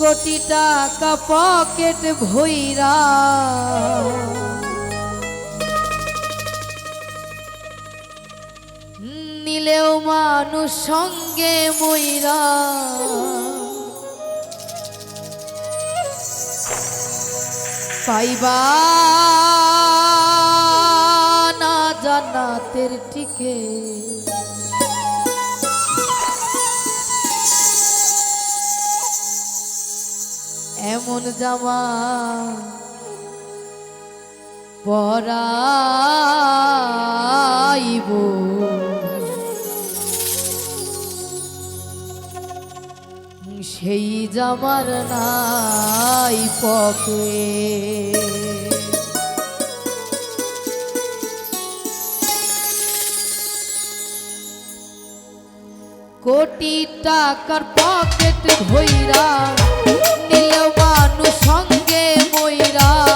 কোটি টাকা পকেট ভইরা। নিলেও মানুষ সঙ্গে মইরা। পাইবা না জান্নাতের টিকে এমন জামা পরাইব। সেই জামার নাই পকে কোটি টাকার পকেট ভইরা নিলেও সঙ্গে মইরা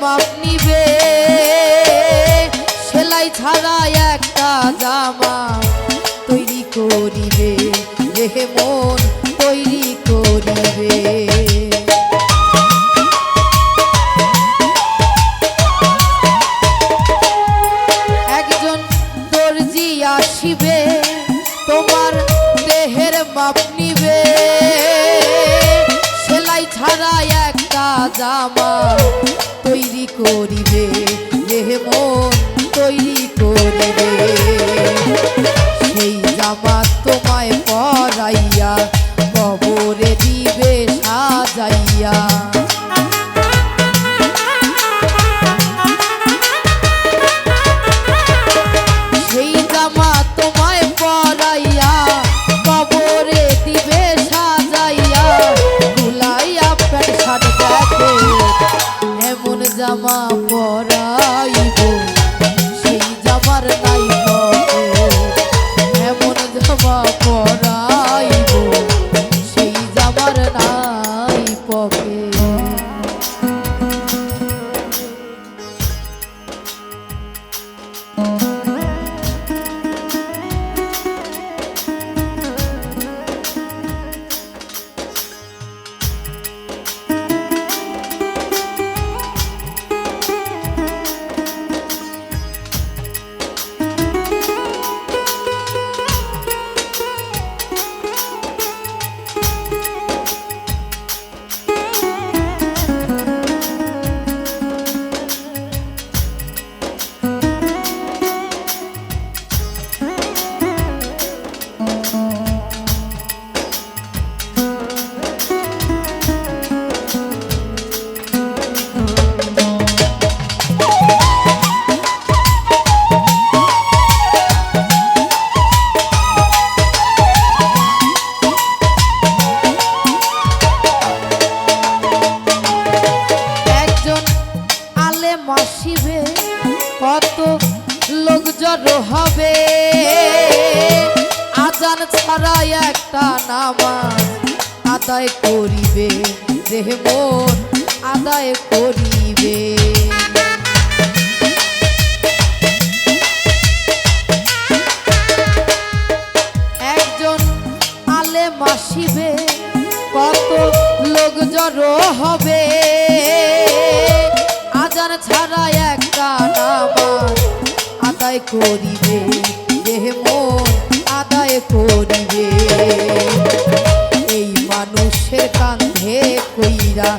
মাপ নিবে। সেলাই ছাড়া একটা জামা তৈরি করিবে। দেহে মন তৈরি করিবে। একজন দর্জি আসিবে, তোমার দেহের মাপ নিবে। সেলাই ছাড়া একটা জামা তৈরি করিবে। আজান ছাড়া একটা নামাজ আদায় করিবে, দেহ আদায় করিবে। একজন আলে মাসিবে কত লোক জড়ো হবে। আজান ছাড়া একটা নামাজ আদায় করিবে। দেহ মন আদায় করিবে। এই মানুষের কান্ধে কইরা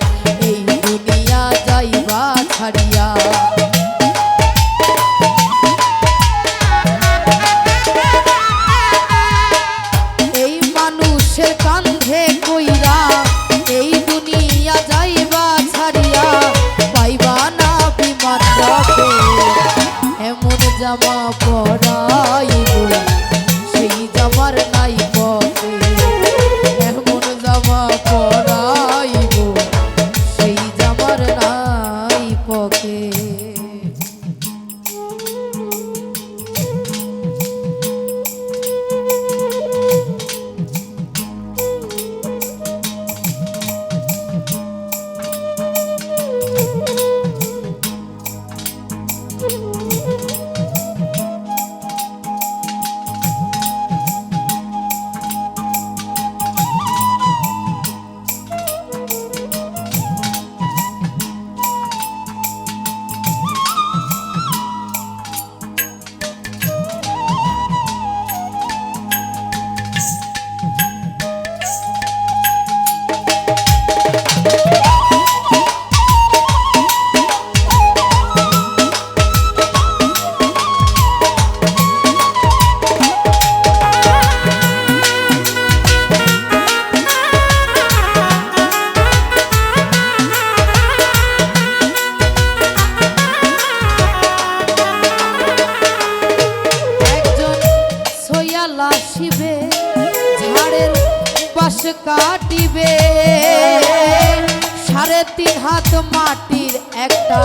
তিন হাত, মাটির একটা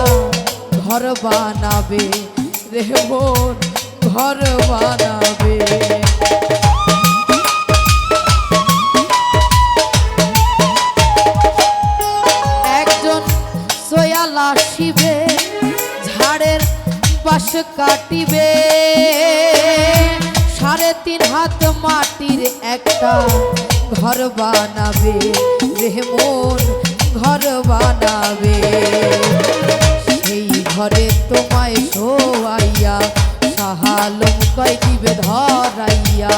ঘর বানাবে রে মোর ঘর বানাবে। একজন সোয়াল আসিবে, ঝাড়ের পাশ কাটিবে। সাড়ে তিন হাত মাটির একটা ঘর বানাবে রে ঘর বানাবে। সেই ঘরে তোমায় শোয়াইয়া সাহালম কয় দিবে ধরাইয়া।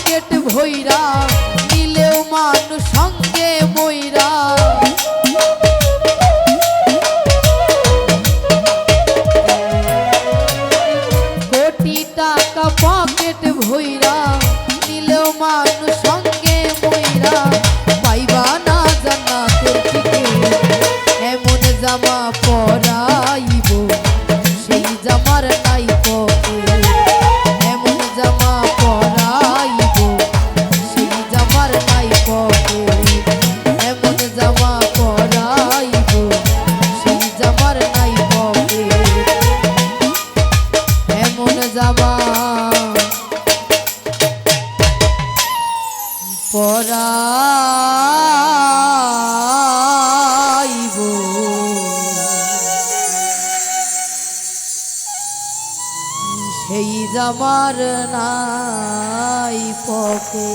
পেট ভৈরা আমার নাই পকে